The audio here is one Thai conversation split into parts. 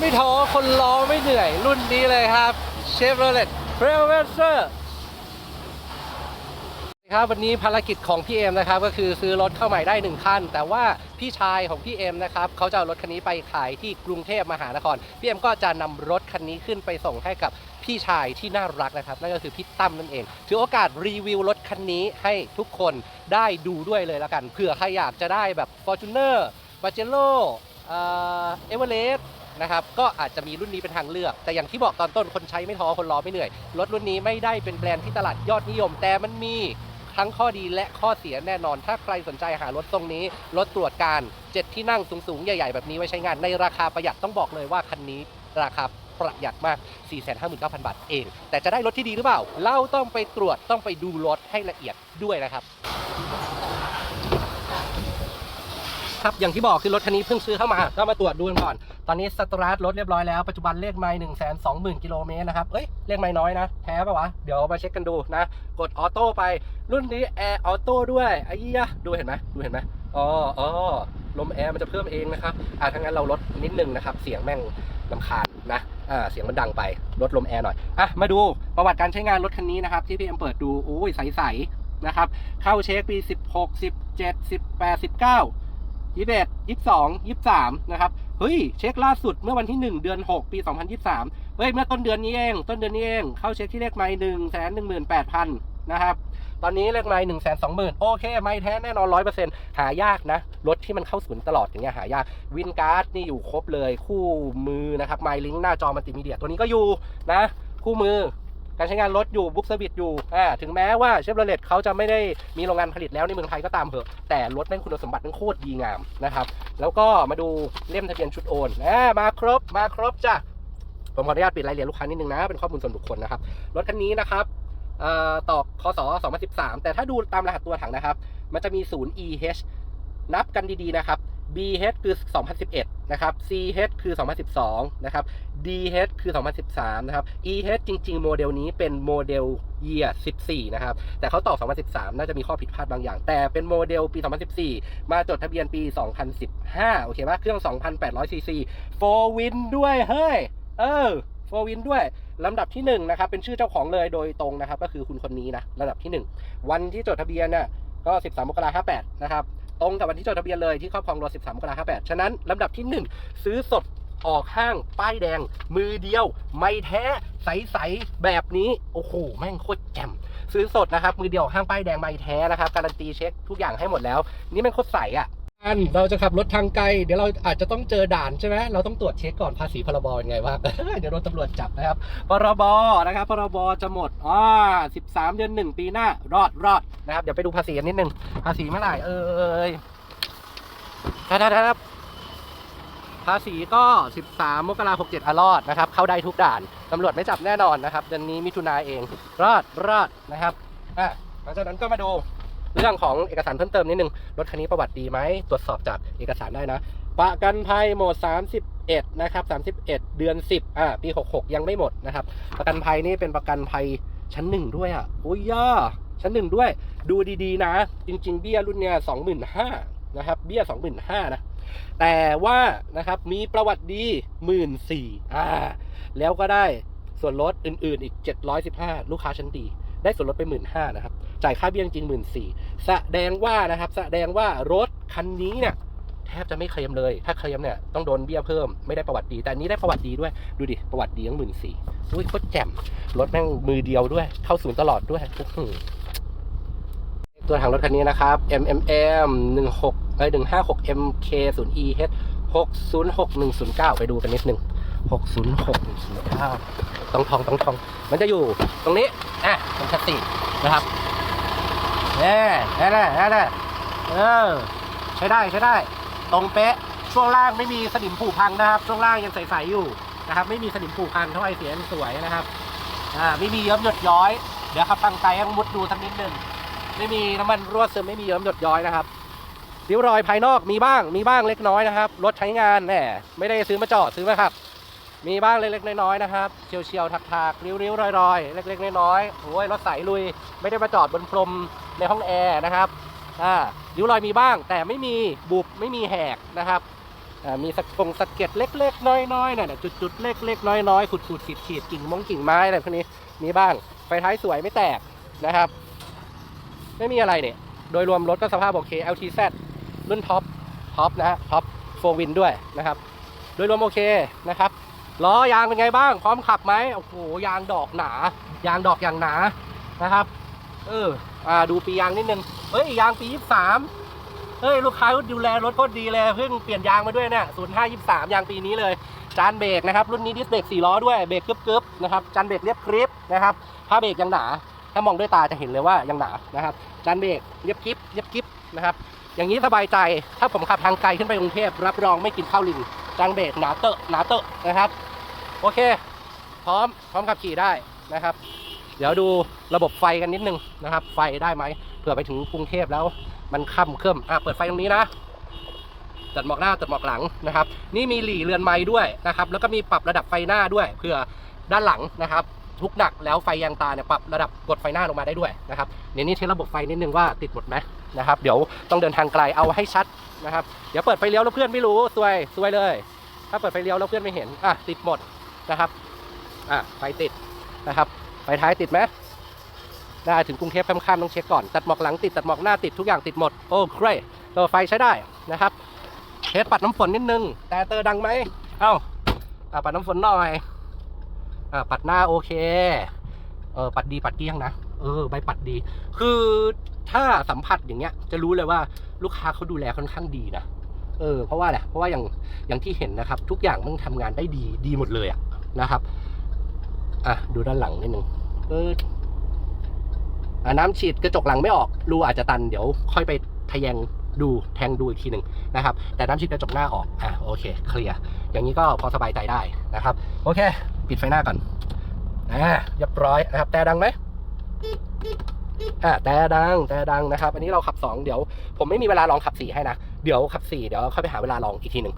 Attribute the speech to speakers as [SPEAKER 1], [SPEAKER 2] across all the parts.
[SPEAKER 1] ไม่ท้อคนล้อไม่เหนื่อย รุ่นนี้เลยครับ Chevrolet Trailblazer ครับวันนี้ภารกิจของพี่เอ็มนะครับก็คือซื้อรถเข้าใหม่ได้หนึ่งคัน แต่ว่าพี่ชายของพี่เอ็มนะครับเขาจะเอารถคันนี้ไปขายที่กรุงเทพมหานครพี่เอ็มก็จะนำรถคันนี้ขึ้นไปส่งให้กับพี่ชายที่น่ารักนะครับนั่นก็คือพี่ตั้มนั่นเองถือโอกาสรีวิวรถคันนี้ให้ทุกคนได้ดูด้วยเลยแล้วกันเผื่อใครอยากจะได้แบบ Fortuner b a j e l o เอเวอเรสต์ นะครับก็อาจจะมีรุ่นนี้เป็นทางเลือก แต่อย่างที่บอกตอนต้นคนใช้ไม่ท้อคนรอไม่เหนื่อยรถรุ่นนี้ไม่ได้เป็นแบรนด์ที่ตลาดยอดนิยม แต่มันมีทั้งข้อดีและข้อเสียแน่นอน ถ้าใครสนใจหารถตรงนี้ รถตรวจการเจ็ดที่นั่งสูงๆ ใหญ่ๆ แบบนี้ไว้ใช้งานในราคาประหยัดต้องบอกเลยว่าคันนี้ราคาประหยัดมาก 459,000 บาทเอง แต่จะได้รถที่ดีหรือเปล่า เราต้องไปตรวจต้องไปดูรถให้ละเอียดด้วยนะครับ ครับอย่างที่บอกคือรถคันนี้เพิ่งซื้อเข้ามาก็มาตรวจดูกันก่อน ตอนนี้สตาร์ทรถเรียบร้อยแล้วปัจจุบันเลขไมล์หนึ่งแสนสองหมื่นกิโลเมตรนะครับเอ้ยเลขไมล์น้อยนะแท้ปะวะเดี๋ยวมาเช็คกันดูนะ กดออโต้ไปรุ่นนี้แอร์ออโต้ด้วยไอ้ยี่ยะดูเห็นไหมดูเห็นไหมอ๋ออ๋อลมแอร์มันจะเพิ่มเองนะครับอ่าถ้างั้นเราลดนิดนึงนะครับ เสียงแม่งลำคาญนะอ่าเสียงมันดังไปลดลมแอร์หน่อยอะมาดูประวัติการใช้งานรถคันนี้นะครับที่พี่เอ็มเปิดดูโอ้ยใสๆนะครับ เข้าเช็คปี 16 17 18 19 ยี่สิบเอ็ดยี่สิบสองยี่สิบสามนะครับเฮ้ยเช็คล่าสุดเมื่อวันที่หนึ่งเดือนหกปีสองพันยี่สิบสามเฮ้ยเมื่อต้นเดือนนี้เอง ต้นเดือนนี้เองเข้าเช็คที่เลขไม้หนึ่งแสนหนึ่งหมื่นแปดพันนะครับตอนนี้เลขไม้หนึ่งแสนสองหมื่นโอเคไม้แท้แน่นอนร้อยเปอร์เซ็นต์หายากนะ รถที่มันเข้าศูนย์ตลอดอย่างเงี้ยหายากวินการ์ดนี่อยู่ครบเลยคู่มือนะครับไมลิงหน้าจอมัลติมีเดียตัวนี้ก็อยู่นะคู่มือ การใช้งานรถอยู่บุ๊กเซอร์วิสอยู่อ่าถึงแม้ว่าเชฟโรเลตเขาจะไม่ได้มีโรงงานผลิตแล้วในเมืองไทยก็ตามเถอะแต่รถแม่งคุณสมบัติมันโคตรดีงามนะครับแล้วก็มาดูเล่มทะเบียนชุดโอนอ่ามาครบมาครบจ้ะผมขออนุญาตปิดรายละเอียดลูกค้านิดนึงนะ เป็นข้อมูลส่วนบุคคลนะครับ รถคันนี้นะครับเอ่อต่อคศ2013 แต่ถ้าดูตามรหัสตัวถังนะครับ มันจะมี 0 EH นับกันดีๆนะครับ BH คือ 2011 นะครับ CH คือ 2012 นะครับ DH คือ 2013 นะครับ EH จริง ๆ โมเดลนี้เป็นโมเดล year 14 นะครับ แต่เขาต่อ2013 น่าจะมีข้อผิดพลาดบางอย่าง แต่เป็นโมเดลปี 2014 มาจดทะเบียนปี 2015 โอเคปะเครื่อง 2,800 cc 4 win ด้วย เฮ้ย เออ 4 win ด้วยลำดับที่1นะครับ เป็นชื่อเจ้าของเลยโดยตรงนะครับ ก็คือคุณคนนี้นะลำดับที่ 1 วันที่จดทะเบียนน่ะก็ 13 มกราคม58 นะครับ ตรงกับวันที่จดทะเบียนเลยที่ครอบครองรถ 13มกราคม58 ฉะนั้นลำดับที่ 1 ซื้อสดออกห้างป้ายแดง มือเดียว ไม่แท้ใสๆแบบนี้ โอ้โห แม่งโคตรแจ่มซื้อสดนะครับ มือเดียวห้างป้ายแดงไม่แท้นะครับ การันตีเช็คทุกอย่างให้หมดแล้ว นี่แม่งโคตรใสอะ อันเราจะขับรถทางไกล เดี๋ยวเราอาจจะต้องเจอด่านใช่ไหมเราต้องตรวจเช็คก่อนภาษีพรบเป็นไงบ้างเดี๋ยวโดนตำรวจจับนะครับพรบนะครับพรบจะหมดอ่า13เดือน1ปีหน้ารอดรอดนะครับเดี๋ยวไปดูภาษีกันนิดนึงภาษีเมื่อไหร่เอ้ยครับภาษีก็ 13 มกราคม67อะรอดนะครับ เข้าได้ทุกด่านตำรวจไม่จับแน่นอนนะครับเดือนนี้มิถุนาเอง รอดรอดนะครับอะหลังจากนั้นก็มาดู เรื่องของเอกสารเพิ่มเติมนิดนึง รถคันนี้ประวัติดีไหม ตรวจสอบจากเอกสารได้นะ ประกันภัยหมด 31 นะครับ 31 เดือน 10 อ่า ปี 66 ยังไม่หมดนะครับ ประกันภัยนี่เป็นประกันภัยชั้นหนึ่งด้วยอะโอ้ยย่าชั้นหนึ่งด้วย ดูดีๆนะ จริง ๆ เบี้ยรุ่นเนี้ย25,000นะครับ เบี้ย25,000นะ แต่ว่านะครับ มีประวัติดี14,000อ่า แล้วก็ได้ส่วนลดอื่นๆอีก 715 ลูกค้าชั้นดี ได้ส่วนลดไป15,000นะครับ จ่ายค่าเบี้ยจริงหมื่นสี่แสดงว่านะครับแสดงว่ารถคันนี้เนี่ยแทบจะไม่เคลมเลย ถ้าเคลมเนี่ยต้องโดนเบี้ยเพิ่ม ไม่ได้ประวัติดี แต่นี้ได้ประวัติดีด้วย ดูดิ ประวัติดีตั้งหมื่นสี่อุ้ยโคตรแจ่ม รถแม่งมือเดียวด้วย เข้าศูนย์ตลอดด้วยอื้อหือตัวถังรถคันนี้นะครับ MMM 16เอ้ย156 MK 0 EH 606 109 ไปดูกันนิดนึง 606 109ต้องทองต้องทอง มันจะอยู่ตรงนี้อะตรงชัดสีนะครับเน่แน่แน่แน่แน่เออใช้ได้ใช้ได้ ตรงเป๊ะช่วงล่างไม่มีสนิมผุพังนะครับ ช่วงล่างยังใสๆอยู่นะครับ ไม่มีสนิมผุพังเท่าไอเสียงสวยนะครับอ่าไม่มีเยิ้มหยดย้อย เดี๋ยวขับทางไกลให้มุดดูสักนิดหนึ่งไม่มีน้ำมันรั่วซึมไม่มีเยิ้มหยดย้อยนะครับริ้วรอยภายนอกมีบ้างมีบ้างเล็กน้อยนะครับ รถใช้งานแหมไม่ได้ซื้อมาจอดซื้อมาขับ มีบ้างเล็กๆน้อยๆนะครับเฉียวๆถักๆริ้วๆรอยๆ เล็กๆน้อยๆโอ้ยรถใสลุย ไม่ได้มาจอดบนพรมในห้องแอร์นะครับอ่าริ้วรอยมีบ้าง แต่ไม่มีบุบไม่มีแหกนะครับอ่ามีสะกงสะเก็ดเล็ก ๆ น้อยๆเนี่ยจุดๆเล็กๆน้อยๆขุดๆขีดๆกิ่งมงกิ่งไม้อะไรพวกนี้มีบ้างไฟท้ายสวยไม่แตกนะครับ ไม่มีอะไรเนี่ย โดยรวมรถก็สภาพโอเค LTZ รุ่นท็อปท็อปนะฮะท็อปโฟวินด้วยนะครับ โดยรวมโอเคนะครับ ล้อยางเป็นไงบ้าง พร้อมขับไหมโอ้โหยางดอกหนา ยางดอกอย่างหนานะครับ เอออ่าดูปียางนิดนึงเฮ้ยยางปี23เฮ้ยลูกค้าดูแลรถโคตรดีเลยเพิ่งเปลี่ยนยางมาด้วยเนี่ย05 23ยางปีนี้เลยจานเบรกนะครับรุ่นนี้ดิสเบรก4ล้อด้วยเบรกกึบๆนะครับจานเบรกเรียบกริบนะครับผ้าเบรกยังหนาถ้ามองด้วยตาจะเห็นเลยว่ายังหนานะครับจานเบรกเรียบกริบเรียบกริบนะครับอย่างนี้สบายใจถ้าผมขับทางไกลขึ้นไปกรุงเทพรับรองไม่กินข้าวลิงจานเบรกหนาเตอะหนาเตอะนะครับ โอเค พร้อมพร้อมขับขี่ได้นะครับ เดี๋ยวดูระบบไฟกันนิดนึงนะครับ ไฟได้ไหมเผื่อไปถึงกรุงเทพแล้วมันค่ำเครื่มอะเปิดไฟตรงนี้นะตัดหมอกหน้าตัดหมอกหลังนะครับ นี่มีหลีเรือนไม้ด้วยนะครับ แล้วก็มีปรับระดับไฟหน้าด้วยเผื่อด้านหลังนะครับ ทุกหนักแล้วไฟยางตาเนี่ยปรับระดับกดไฟหน้าลงมาได้ด้วยนะครับเดี๋ยวนี้เทสระบบไฟนิดนึงว่าติดหมดไหมนะครับ เดี๋ยวต้องเดินทางไกลเอาให้ชัดนะครับ เดี๋ยวเปิดไฟเลี้ยวแล้วเพื่อนไม่รู้ซวยซวยเลย ถ้าเปิดไฟเลี้ยวแล้วเพื่อนไม่เห็นอะติดหมด นะครับอะไฟติดนะครับไฟท้ายติดไหมได้ถึงกรุงเทพค่ำๆต้องเช็คก่อน ตัดหมอกหลังติดตัดหมอกหน้าติดทุกอย่างติดหมดโอ้เครตัวไฟใช้ได้นะครับเทสปัดน้ำฝนนิดนึง แต่เตอร์ดังไหมเอ้าอะปัดน้ำฝนหน่อยอะปัดหน้าโอเคเออปัดดีปัดเกี้ยงนะเออใบปัดดี คือถ้าสัมผัสอย่างเงี้ย จะรู้เลยว่าลูกค้าเขาดูแลค่อนข้างดีนะเออเพราะว่าอะไรเพราะว่าอย่างอย่างที่เห็นนะครับ ทุกอย่างมันทำงานได้ดีดีหมดเลยอะ นะครับอะดูด้านหลังนิดนึงเอออะน้ำฉีดกระจกหลังไม่ออกรูอาจจะตันเดี๋ยวค่อยไปทะแยงดูแทงดูอีกทีหนึ่งนะครับ แต่น้ำฉีดกระจกหน้าออกอะโอเคเคลียร์อย่างนี้ก็พอสบายใจได้นะครับ โอเค ปิดไฟหน้าก่อนอ่าเรียบร้อยนะครับ แต่ดังไหมอ่าแต่ดังแต่ดังนะครับ อันนี้เราขับสองเดี๋ยว ผมไม่มีเวลาลองขับสี่ให้นะ เดี๋ยวขับสี่เดี๋ยวค่อยไปหาเวลาลองอีกทีหนึ่ง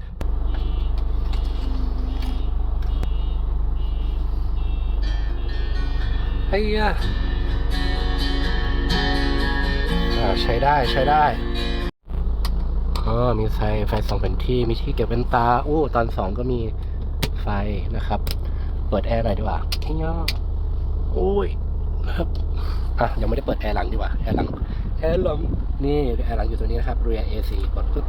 [SPEAKER 1] ฮียอ่าใช้ได้ใช้ได้ก็มีไฟไฟสองเป็นที่มีที่เก็บเป็นตาอู้ตอนสองก็มีไฟนะครับ เปิดแอร์หน่อยดีกว่าเฮียโอ้ยครับอะยังไม่ได้เปิดแอร์หลังดีกว่าแอร์หลังแอร์หลังนี่แอร์หลังอยู่ตัวนี้นะครับ rear AC กดปุ๊บ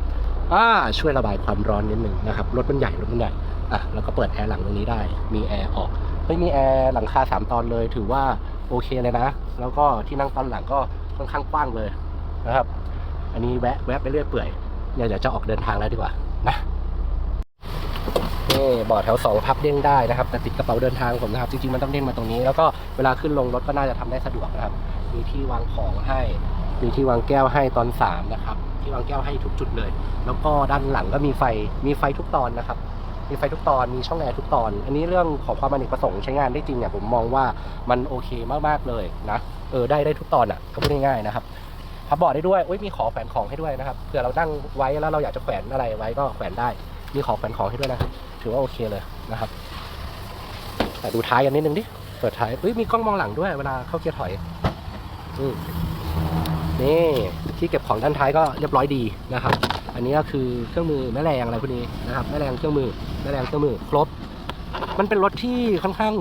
[SPEAKER 1] อ่าช่วยระบายความร้อนนิดนึงนะครับรถมันใหญ่รถมันใหญ่อะแล้วก็เปิดแอร์หลังตรงนี้ได้ มีแอร์ออก เฮ้ยมีแอร์หลังคาสามตอนเลย ถือว่าโอเคเลยนะ แล้วก็ที่นั่งตอนหลังก็ค่อนข้างกว้างเลยนะครับ อันนี้แวะแวะไปเรื่อยเปื่อยเดี๋ยวเดี๋ยวจะออกเดินทางแล้วดีกว่านะนี่เบาะแถวสองพับเด้งได้นะครับ แต่ติดกระเป๋าเดินทางผมนะครับ จริงๆมันต้องเด้งมาตรงนี้ แล้วก็เวลาขึ้นลงรถก็น่าจะทำได้สะดวกนะครับ มีที่วางของให้ มีที่วางแก้วให้ตอนสามนะครับ ที่วางแก้วให้ทุกจุดเลย แล้วก็ด้านหลังก็มีไฟ มีไฟทุกตอนนะครับ มีไฟทุกตอนมีช่องแอร์ทุกตอน อันนี้เรื่องของความอเนกประสงค์ใช้งานได้จริงเนี่ยผมมองว่ามันโอเคมากๆเลยนะเออได้ได้ทุกตอนอะก็พูดง่ายๆนะครับพับเบาะได้ด้วยอุ้ยมีขอแขวนของให้ด้วยนะครับเผื่อเรานั่งไว้แล้วเราอยากจะแขวนอะไรไว้ก็แขวนได้ มีขอแขวนของให้ด้วยนะครับถือว่าโอเคเลยนะครับ แต่ดูท้ายกันนิดนึงดิเปิดท้ายอุ้ยมีกล้องมองหลังด้วยเวลาเข้าเกียร์ถอยอืนี่ที่เก็บของด้านท้ายก็เรียบร้อยดีนะครับ อันนี้ก็คือเครื่องมือแม่แรงอะไรพวกนี้นะครับแม่แรงเครื่องมือแม่แรงเครื่องมือครบ มันเป็นรถที่ค่อนข้าง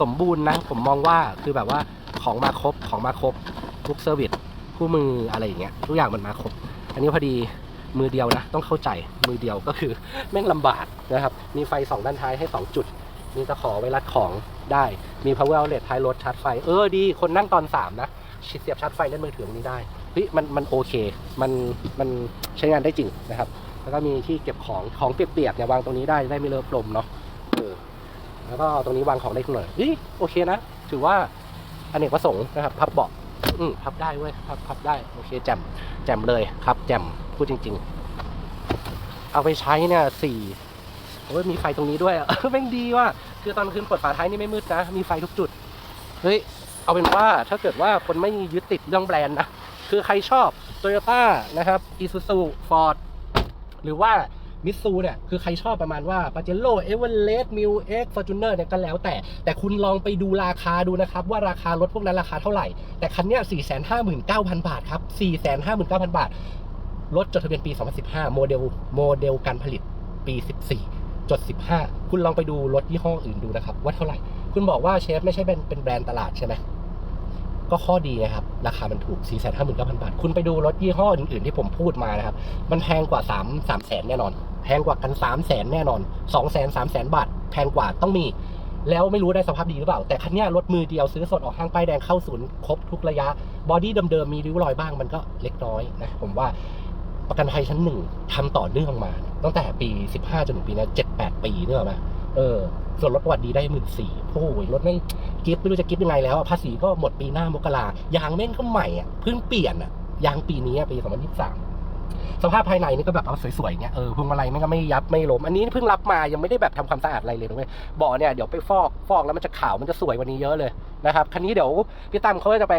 [SPEAKER 1] สมบูรณ์นะผมมองว่าคือแบบว่าของมาครบของมาครบทุกเซอร์วิสคู่มืออะไรอย่างเงี้ยทุกอย่างมันมาครบ อันนี้พอดีมือเดียวนะ ต้องเข้าใจมือเดียวก็คือแม่งลำบากนะครับมีไฟสองด้านท้ายให้สองจุด มีตะขอไว้รัดของได้มี power outlet ท้ายรถชาร์จไฟ เออดี คนนั่งตอนสามนะเสียบชาร์จไฟเล่นมือถือตรงนี้ได้ เฮ้ยมันมันโอเค มันมันใช้งานได้จริงนะครับ แล้วก็มีที่เก็บของของเปียกๆเนี่ยวางตรงนี้ได้ได้ไม่เลอะลมเนาะเออแล้วก็ตรงนี้วางของได้หน่อยเฮ้ยโอเคนะ ถือว่าอเนกประสงค์นะครับ พับเบาะอืมพับได้เว้ยพับพับได้โอเคแจ่มแจ่มเลยครับ แจ่มพูดจริง ๆ เอาไปใช้เนี่ยสี่โอ้ยมีไฟตรงนี้ด้วยอะแม่งดีว่ะคือตอนคืนเปิดฝาท้ายนี่ไม่มืดนะ มีไฟทุกจุด เฮ้ย เอาเป็นว่าถ้าเกิดว่าคนไม่ยึดติดเรื่องแบรนด์นะ คือใครชอบ Toyota นะครับ Isuzu Ford หรือว่ามิตซูเนี่ยคือใครชอบประมาณว่า p a j e r o e v e r e s t m i l X Fortuner เนี่ยก็แล้วแต่ แต่คุณลองไปดูราคาดูนะครับ ว่าราคารถพวกนั้นราคาเท่าไหร่ แต่คันเนี้ย459,000 บาทครับ 459,000 บาท รถจดทะเบียนปี 2015 โมเดลโมเดลการผลิตปี 14 จด 15 คุณลองไปดูรถยี่ห้ออื่นดูนะครับ ว่าเท่าไหร่ คุณบอกว่าเชฟไม่ใช่เป็นเป็นแบรนด์ตลาดใช่ไหม ก็ข้อดีนะครับ ราคามันถูก 4 5 9 0 0 0 บาท คุณไปดูรถยี่ห้ออื่นๆที่ผมพูดมานะครับ มันแพงกว่า 3 3แสนแน่นอน แพงกว่ากัน3แสนแน่นอน2แสน3แสนบาท แพงกว่าต้องมี แล้วไม่รู้ได้สภาพดีหรือเปล่า แต่คันนี้รถมือเดียวซื้อสดออกห้างป้ายแดงเข้าศูนย์ครบทุกระยะ บอดี้เดิมๆมีริ้วรอยบ้างมันก็เล็กน้อยนะผมว่าประกันภัยชั้นหนึ่งทำต่อเนื่องมา ตั้งแต่ปี 15 จนถึงปีนี้7-8 ปีเนี่ยหรอไหมเออ ส่วนรถประวัติดีได้หมื่นสี่โอ้ยรถแม่งกิฟต์ไม่รู้จะกิฟต์ยังไงแล้วอะภาษีก็หมดปีหน้ามกรายางแม่งก็ใหม่อะเพิ่งเปลี่ยนอะยางปีนี้ปีสอะปี2023สามสภาพภายในนี่ก็แบบเอาสวยๆเงี้ยเออพวงมาลัยแม่งก็ไม่ยับไม่ล้มอันนี้เพิ่งรับมายังไม่ได้แบบทำความสะอาดอะไรเลยนะเว้ยเบาะเนี่ยเดี๋ยวไปฟอกฟอกแล้วมันจะขาวมันจะสวยว่านี้เยอะเลยนะครับคันนี้เดี๋ยวพี่ตั้มเขาจะไป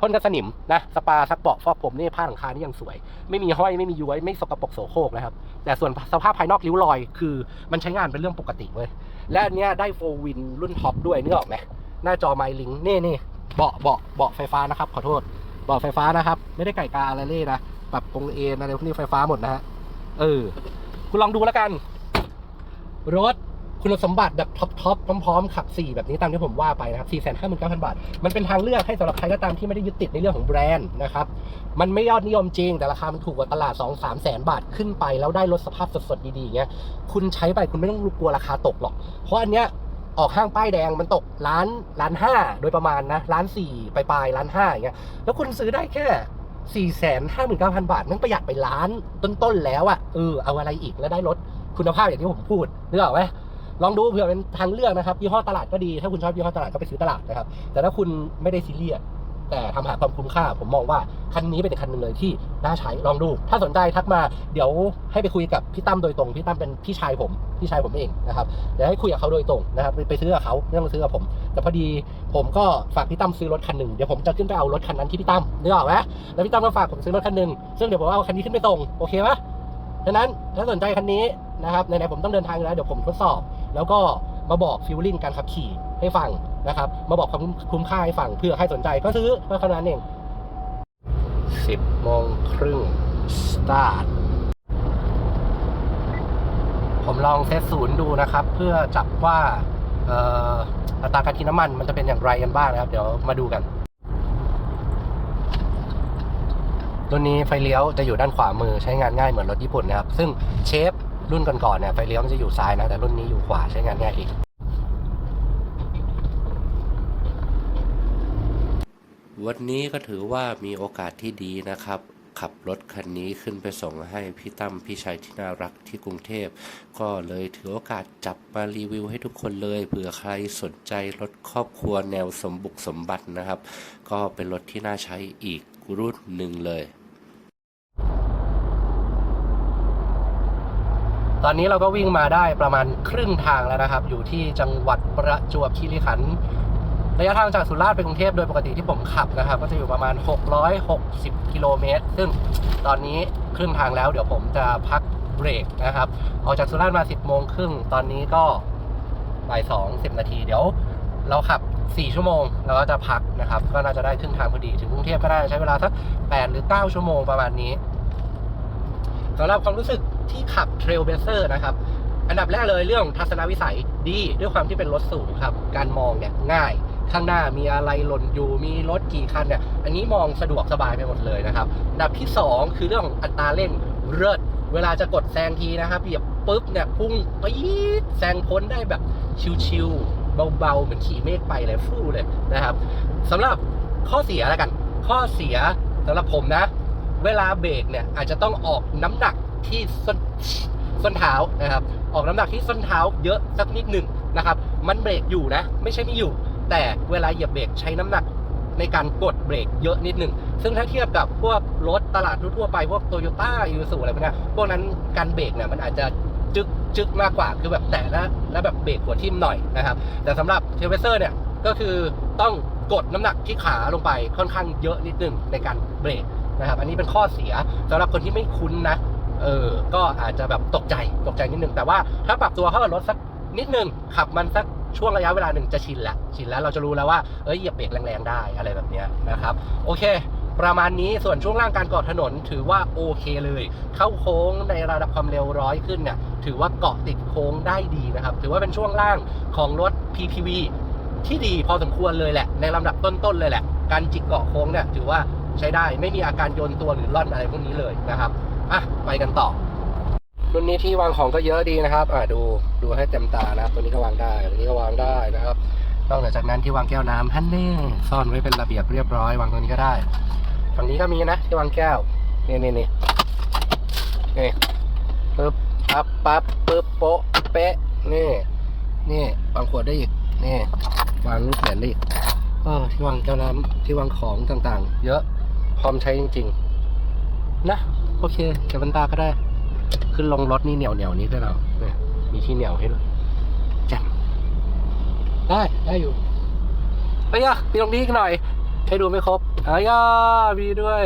[SPEAKER 1] พ่นกันสนิมนะสปาซักเบาะฟอกผมนี่ผ้าหลังคานี่ยังสวย ไม่มีห้อยไม่มีย้วยไม่สกปรกโสโครกนะครับแต่ส่วนสภาพภายนอกริ้วรอย คือมันใช้งานเป็นเรื่องปกติเว้ย และอันเนี้ยได้โฟวินรุ่นท็อปด้วยนึกออกไหมหน้าจอไมลิงนี่นี่เบาะเบาะเบาะไฟฟ้านะครับ ขอโทษเบาะไฟฟ้านะครับ ไม่ได้ไก่กาอะไรเลยนะปรับกงเอ็นอะไรพวกนี้ไฟฟ้าหมดนะฮะเออ คุณลองดูแล้วกัน รถ คุณสมบัติแบบท็อปท็อปพร้อมๆขับ 4 แบบนี้ตามที่ผมว่าไปนะครับ 4 5 9 0 0 0 บาท มันเป็นทางเลือกให้สำหรับใครก็ตามที่ไม่ได้ยึดติดในเรื่องของแบรนด์นะครับ มันไม่ยอดนิยมจริง แต่ราคามันถูกกว่าตลาด 2 3 แสนบาทขึ้นไป แล้วได้รถสภาพสดๆดีๆเงี้ย คุณใช้ไปคุณไม่ต้องกลัวราคาตกหรอก เพราะอันเนี้ยออกห้างป้ายแดงมันตกล้านล้านห้าโดยประมาณนะล้านสี่ปลายๆล้านห้าอย่างเงี้ย แล้วคุณซื้อได้แค่สี่แสนห้าหมื่นเก้าพันบาทมันประหยัดไปล้านต้นๆแล้วอะเออเอาอะไรอีกแล้วได้รถคุณภาพอย่างที่ผมพูดนึกออกไหม ลองดูเผื่อเป็นทางเลือกนะครับยี่ห้อตลาดก็ดี ถ้าคุณชอบยี่ห้อตลาดก็ไปซื้อตลาดนะครับ แต่ถ้าคุณไม่ได้ซีเรียสแต่ทำหาความคุ้มค่า ผมมองว่าคันนี้เป็นคันหนึ่งเลยที่น่าใช้ลองดู ถ้าสนใจทักมาเดี๋ยวให้ไปคุยกับพี่ตั้มโดยตรงพี่ตั้มเป็นพี่ชายผมพี่ชายผมเองนะครับเดี๋ยวให้คุยกับเขาโดยตรงนะครับไปซื้อกับเขาไม่ต้องซื้อกับผม แต่พอดีผมก็ฝากพี่ตั้มซื้อรถคันหนึ่งเดี๋ยวผมจะขึ้นไปเอารถคันนั้นที่พี่ตั้มนึกออกไหมแล้วพี่ตั้มก็ฝากผมซื้อรถคันหนึ่งซึ่งเดี๋ยวผมเอาคันนี้ขึ้นไปส่งโอเคปะดังนั้นถ้าสนใจคันนี้นะครับไหนๆผมต้องเดินทางแล้วเดี๋ยวผมทดสอบ แล้วก็มาบอกฟิลลิ่งการขับขี่ให้ฟังนะครับ มาบอกความคุ้มค่าให้ฟังเพื่อใครสนใจก็ซื้อก็เท่านั้นเองสิบโมงครึ่งสตาร์ทผมลองเซตศูนย์ดูนะครับ เพื่อจับว่าอัตราการกินน้ำมันมันจะเป็นอย่างไรกันบ้างนะครับ เดี๋ยวมาดูกันตัวนี้ไฟเลี้ยวจะอยู่ด้านขวามือใช้งานง่ายเหมือนรถญี่ปุ่นนะครับ ซึ่งเชฟ รุ่นก่อนๆเนี่ยไฟเลี้ยวมันจะอยู่ซ้ายนะ แต่รุ่นนี้อยู่ขวาใช้งานง่ายอีก
[SPEAKER 2] วันนี้ก็ถือว่ามีโอกาสที่ดีนะครับ ขับรถคันนี้ขึ้นไปส่งให้พี่ตั้มพี่ชัยที่น่ารักที่กรุงเทพ ก็เลยถือโอกาสจับมารีวิวให้ทุกคนเลยเผื่อใครสนใจรถครอบครัวแนวสมบุกสมบัตินะครับ ก็เป็นรถที่น่าใช้อีกรุ่นหนึ่งเลย
[SPEAKER 1] ตอนนี้เราก็วิ่งมาได้ประมาณครึ่งทางแล้วนะครับ อยู่ที่จังหวัดประจวบคีรีขันธ์ระยะทางจากสุราษฎร์ไปกรุงเทพโดยปกติที่ผมขับนะครับ ก็จะอยู่ประมาณ 660 กิโลเมตร ซึ่งตอนนี้ครึ่งทางแล้วเดี๋ยวผมจะพักเบรกนะครับ ออกจากสุราษฎร์มา 10 โมงครึ่ง ตอนนี้ก็บ่าย2 10 นาที เดี๋ยวเราขับ 4 ชั่วโมง เราก็จะพักนะครับ ก็น่าจะได้ครึ่งทางพอดี ถึงกรุงเทพก็น่าจะใช้เวลาสัก 8 หรือ 9 ชั่วโมงประมาณนี้สำหรับความรู้สึก ที่ขับเทรลเบเซอร์นะครับ อันดับแรกเลยเรื่องทัศนวิสัยดีด้วยความที่เป็นรถสูงครับ การมองเนี่ยง่ายข้างหน้ามีอะไรหล่นอยู่มีรถกี่คันเนี่ยอันนี้มองสะดวกสบายไปหมดเลยนะครับอันดับที่ 2 คือเรื่องของอัตราเร่งเลิศเวลาจะกดแซงทีนะครับเหยียบปุ๊บเนี่ยพุ่งปี๊ดแซงพ้นได้แบบชิวๆเบาๆเหมือนขี่เมฆไปเลยฟู่เลยนะครับสำหรับข้อเสียแล้วกัน ข้อเสียสำหรับผมนะ เวลาเบรกเนี่ยอาจจะต้องออกน้ำหนัก ที่ส้นส้นเท้านะครับ ออกน้ำหนักที่ส้นเท้าเยอะสักนิดหนึ่งนะครับ มันเบรกอยู่นะ ไม่ใช่ไม่อยู่ แต่เวลาเหยียบเบรกใช้น้ำหนักในการกดเบรกเยอะนิดหนึ่ง ซึ่งถ้าเทียบกับพวกรถตลาดทั่วไป พวกโตโยต้ายูสุอะไรพวกนี้พวกนั้นการเบรกเนี่ยมันอาจจะจึกจึกมากกว่า คือแบบแตะแล้วแล้วแบบเบรกหัวทิ่มหน่อยนะครับ แต่สำหรับเทเวเซอร์เนี่ย ก็คือต้องกดน้ำหนักที่ขาลงไปค่อนข้างเยอะนิดหนึงในการเบรกนะครับ อันนี้เป็นข้อเสียสำหรับคนที่ไม่คุ้นนะ เออ ก็อาจจะแบบตกใจตกใจนิดนึง แต่ว่าถ้าปรับตัวเข้ากับรถสักนิดนึง ขับมันสักช่วงระยะเวลาหนึ่งจะชินละชินแล้วเราจะรู้แล้วว่าเอ้ยเหยียบเบรกแรงๆได้อะไรแบบนี้นะครับ โอเค ประมาณนี้ส่วนช่วงล่างการเกาะถนนถือว่าโอเคเลย เข้าโค้งในระดับความเร็วร้อยขึ้นเนี่ยถือว่าเกาะติดโค้งได้ดีนะครับ ถือว่าเป็นช่วงล่างของรถ PPV ที่ดีพอสมควรเลยแหละ ในลำดับต้นๆเลยแหละ การจิกเกาะโค้งเนี่ยถือว่าใช้ได้ไม่มีอาการโยนตัวหรือล่อนอะไรพวกนี้เลยนะครับ อะไปกันต่อ รุ่นนี้ที่วางของก็เยอะดีนะครับ อ่าดูดูให้เต็มตานะครับ ตัวนี้ก็วางได้ตัวนี้ก็วางได้นะครับ นอกเหนือจากนั้นที่วางแก้วน้ำฮันเน่ซ่อนไว้เป็นระเบียบเรียบร้อยวางตรงนี้ก็ได้ ฝั่งนี้ก็มีนะที่วางแก้ว นี่นี่นี่นี่ปึ๊บปั๊บปั๊บปึ๊บโป๊ะเป๊ะนี่นี่วางขวดได้อีกนี่วางลูกเหรียญได้อีกที่วางแก้วน้ำที่วางของต่างๆ เยอะพร้อมใช้จริง ๆ นะ โอเคเก็บบรรดาก็ได้ ขึ้นลงรถนี่เหนียวเหนียวนี้ด้วยเราเนี่ยมีที่เหนียวให้ด้วยจ่มได้ได้อยู่เอ้ยะมีตรงนี้อีกหน่อยให้ดูไม่ครบเอ้ยอะมีด้วย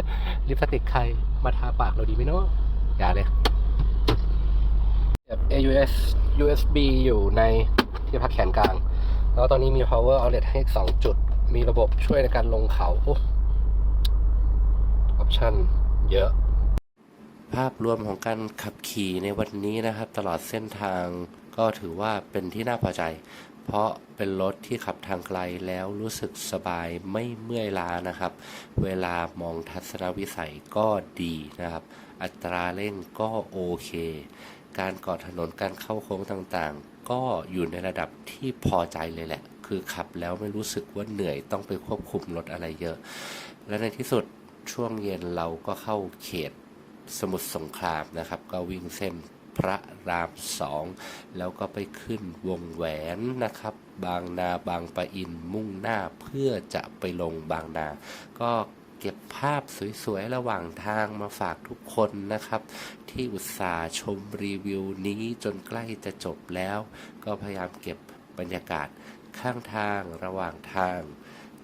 [SPEAKER 1] ลิปสติกใครมาทาปากเราดีไหมเนาะอย่าเลยแบบ AUS USB อยู่ในที่พักแขนกลาง แล้วตอนนี้มี power outlet ให้สองจุด มีระบบช่วยในการลงเขา โอ้ ออปชั่นเยอะ
[SPEAKER 2] ภาพรวมของการขับขี่ในวันนี้นะครับ ตลอดเส้นทางก็ถือว่าเป็นที่น่าพอใจ เพราะเป็นรถที่ขับทางไกลแล้วรู้สึกสบายไม่เมื่อยล้านะครับ เวลามองทัศนวิสัยก็ดีนะครับ อัตราเร่งก็โอเค การเกาะถนนการเข้าโค้งต่างๆ ก็อยู่ในระดับที่พอใจเลยแหละ คือขับแล้วไม่รู้สึกว่าเหนื่อยต้องไปควบคุมรถอะไรเยอะ และในที่สุดช่วงเย็นเราก็เข้าเขต สมุทรสงครามนะครับ ก็วิ่งเส้นพระรามสองแล้วก็ไปขึ้นวงแหวนนะครับ บางนาบางปะอินมุ่งหน้าเพื่อจะไปลงบางนา ก็เก็บภาพสวย ๆ ระหว่างทางมาฝากทุกคนนะครับ ที่อุตส่าห์ชมรีวิวนี้จนใกล้จะจบแล้ว ก็พยายามเก็บบรรยากาศข้างทางระหว่างทาง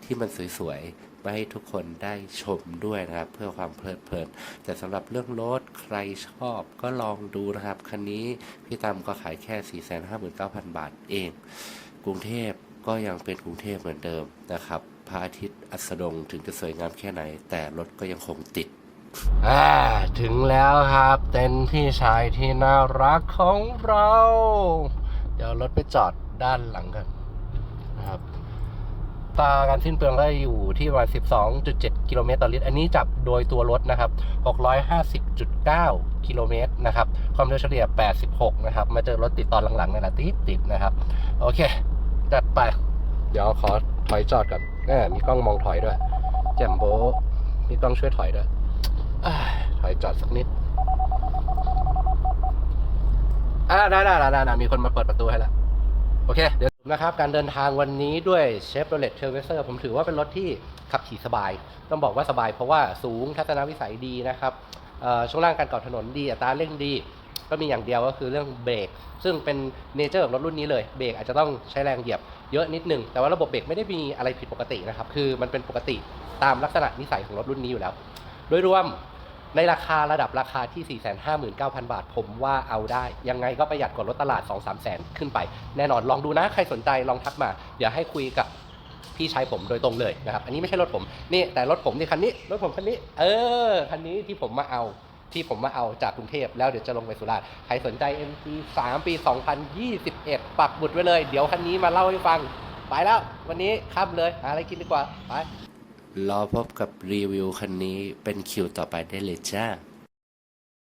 [SPEAKER 2] ที่มันสวย ๆ มาให้ทุกคนได้ชมด้วยนะครับ เพื่อความเพลิดเพลิน แต่สำหรับเรื่องรถใครชอบก็ลองดูนะครับ คันนี้พี่ตามก็ขายแค่ 459,000 บาทเอง กรุงเทพก็ยังเป็นกรุงเทพเหมือนเดิมนะครับพระอาทิตย์อัสดงถึงจะสวยงามแค่ไหน แต่รถก็ยังคงติด
[SPEAKER 1] ถึงแล้วครับ เต็นท์พี่ชายที่น่ารักของเรา เดี๋ยวรถไปจอดด้านหลังกัน ตาการสิ้นเปลืองก็อยู่ที่ประมาณ 12.7 กิโลเมตรต่อลิตร อันนี้จับโดยตัวรถนะครับ 650.9 กิโลเมตรนะครับ ความเร็วเฉลี่ย 86 นะครับ มาเจอรถติดตอนหลังๆนี่แหละติดติดนะครับ โอเค จัดไป เดี๋ยวขอถอยจอดก่อนน่มีกล้องมองถอยด้วย แจมโบมีกล้องช่วยถอยด้วยอถอยจอดสักนิดอ่าได้ได้ได้ได้มีคนมาเปิดประตูให้แล้ว โอเค เดี๋ยว นะครับการเดินทางวันนี้ด้วย Chevrolet Trailblazer ผมถือว่าเป็นรถที่ขับขี่สบาย ต้องบอกว่าสบายเพราะว่าสูงทัศนวิสัยดีนะครับช่วงล่างการเกาะถนนดีอัตราเร่งดี ก็มีอย่างเดียวก็คือเรื่องเบรกซึ่งเป็นเนเจอร์ของรถรุ่นนี้เลยเบรกอาจจะต้องใช้แรงเหยียบเยอะนิดนึง แต่ว่าระบบเบรกไม่ได้มีอะไรผิดปกตินะครับคือมันเป็นปกติตามลักษณะนิสัยของรถรุ่นนี้อยู่แล้ว โดยรวม ในราคาระดับราคาที่ 459,000 บาท ผมว่าเอาได้ ยังไงก็ประหยัดกว่ารถตลาด 2-3แสนขึ้นไป แน่นอนลองดูนะใครสนใจลองทักมา เดี๋ยวให้คุยกับพี่ชายผมโดยตรงเลยนะครับ อันนี้ไม่ใช่รถผม นี่แต่รถผมนี่คันนี้ รถผมคันนี้ เออ คันนี้ที่ผมมาเอา ที่ผมมาเอาจากกรุงเทพแล้วเดี๋ยวจะลงไปสุราษฎร์ ใครสนใจ MG 3ปี 2021 ปักบุดไว้เลย เดี๋ยวคันนี้มาเล่าให้ฟัง ไปแล้ว วันนี้ค่ำเลยหาอะไรกินดีกว่า ไป
[SPEAKER 2] รอพบกับรีวิวคันนี้เป็นคิวต่อไปได้เลยจ้า